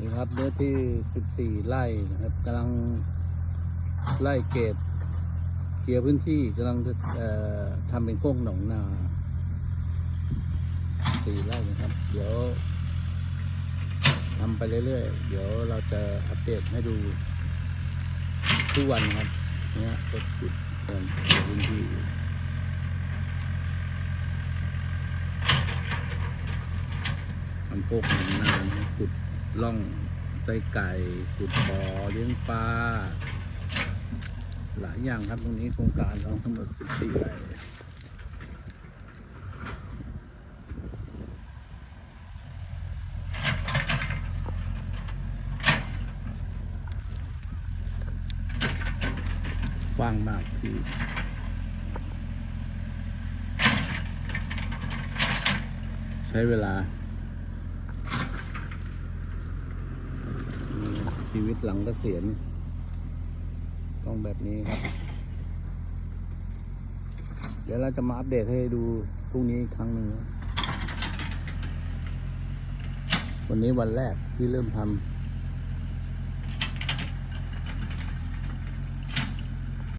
นี่ครับเนื้อที่สิบสี่ไร่นะครับกำลังไล่เกตเคลียร์พื้นที่กำลังจะทำเป็นโค้งหนองนาสี่ไร่นะครับ เดี๋ยวทำไปเรื่อยๆ เดี๋ยวเราจะอัปเดตให้ดูทุกวันนะครับเนี่ยก็ขุดกันพื้นที่ทำโค้งหนองนานขุด ล่องไส้ไก่ขุดบ่อเลี้ยงปลาหลายอย่างครับตรงนี้โครงการเราทั้งหมด14ไร่กว้างมากที่ใช้เวลา ชีวิตหลังเกษียณต้องแบบนี้ครับ เดี๋ยวเราจะมาอัปเดตให้ดูพรุ่งนี้อีกครั้งหนึ่งวันนี้วันแรกที่เริ่มทำ